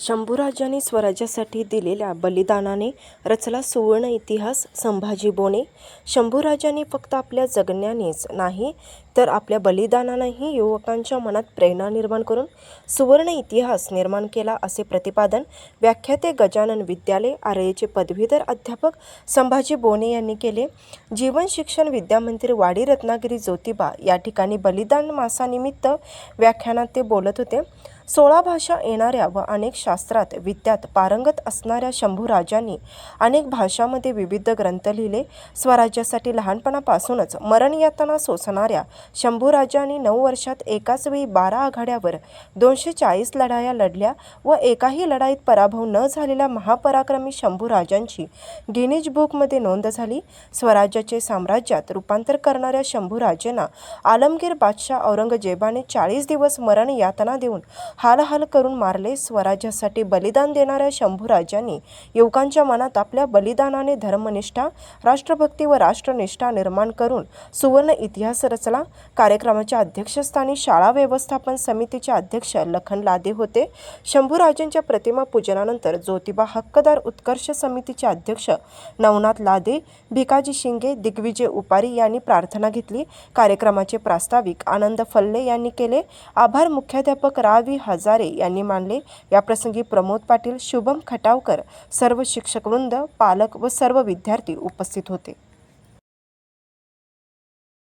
शंभूराजांनी स्वराज्यासाठी दिलेल्या बलिदानाने रचला सुवर्ण इतिहास संभाजी बोने. शंभूराजांनी फक्त आपल्या जगण्यानेच नाही तर आपल्या बलिदानानेही युवकांच्या मनात प्रेरणा निर्माण करून सुवर्ण इतिहास निर्माण केला असे प्रतिपादन व्याख्याते गजानन विद्यालय आरएचे पदवीधर अध्यापक संभाजी बोने यांनी केले. जीवन शिक्षण विद्यामंदिर वाडी रत्नागिरी ज्योतिबा या ठिकाणी बलिदान मासानिमित्त व्याख्यानात ते बोलत होते. सोळा भाषा येणाऱ्या व अनेक शास्त्रात विद्यात पारंगत असणाऱ्या शंभूराजांनी अनेक भाषांमध्ये विविध ग्रंथ लिहिले. स्वराज्यासाठी लहानपणापासूनच मरण यातना सोसणाऱ्या शंभूराजांनी नऊ वर्षात एकाच वेळी बारा आघाड्यावर दोनशे चाळीस लढाया लढल्या व एकाही लढाईत पराभव न झालेल्या महापराक्रमी शंभूराजांची गिनीज बुकमध्ये नोंद झाली. स्वराज्याचे साम्राज्यात रूपांतर करणाऱ्या शंभूराजेंना आलमगीर बादशाह औरंगजेबाने चाळीस दिवस मरण यातना देऊन हालहाल करून मारले. स्वराज्यासाठी बलिदान देणाऱ्या शंभूराजांनी युवकांच्या मनात आपल्या बलिदानाने धर्मनिष्ठा राष्ट्रभक्ती व राष्ट्रनिष्ठा निर्माण करून सुवर्ण इतिहास रचला. कार्यक्रमाच्या अध्यक्षस्थानी शाळा व्यवस्थापन समितीचे अध्यक्ष लखन लादे होते. शंभूराजांच्या प्रतिमा पूजनानंतर ज्योतिबा हक्कदार उत्कर्ष समितीचे अध्यक्ष नवनाथ लादे भिकाजी शिंगे दिग्विजय उपारी यांनी प्रार्थना घेतली. कार्यक्रमाचे प्रास्ताविक आनंद फल्ले यांनी केले. आभार मुख्याध्यापक रावी हजारे यांनी मानले. याप्रसंगी प्रमोद पाटील शुभम खटावकर सर्व शिक्षकवृंद पालक व सर्व विद्यार्थी उपस्थित होते.